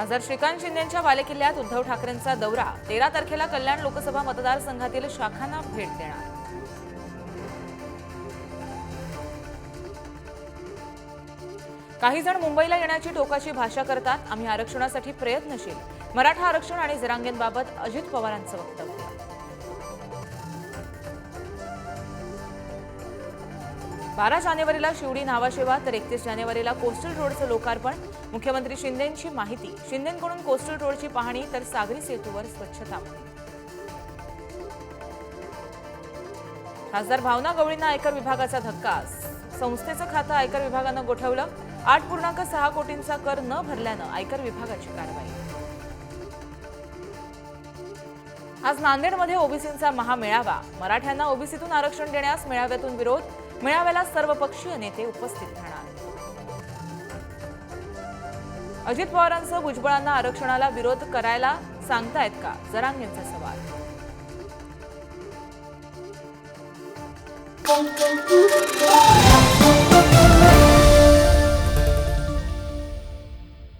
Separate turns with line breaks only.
खासदार श्रीकांत शिंदेच्या बालेकिल्ल्यात उद्धव ठाकरेंचा दौरा. तेरा तारखेला कल्याण लोकसभा मतदारसंघातील शाखांना भेट देणार. काही जण मुंबईला येण्याची टोकाची भाषा करतात. आम्ही आरक्षणासाठी प्रयत्नशील. मराठा आरक्षण आणि जरांगेंबाबत अजित पवारांचं वक्तव्य. बारा जानेवारीला शिवडी नावाशेवा तर एकतीस जानेवारीला कोस्टल रोडचं लोकार्पण. मुख्यमंत्री शिंदेंची माहिती. शिंदेंकडून कोस्टल रोडची पाहणी तर सागरी सेतूवर स्वच्छता. खासदार भावना गवळींना आयकर विभागाचा धक्का. संस्थेचं खातं आयकर विभागानं गोठवलं. आठ पूर्णांक सहा कोटींचा कर न भरल्यानं आयकर विभागाची कारवाई. आज नांदेडमध्ये ओबीसींचा महामेळावा. मराठ्यांना ओबीसीतून आरक्षण देण्यास मेळाव्यातून विरोध. मेळाव्याला सर्वपक्षीय नेते उपस्थित राहणार. अजित पवारांचं भुजबळांना आरक्षणाला विरोध करायला सांगतायत का? जरांगेंचा सवाल.
Thank you.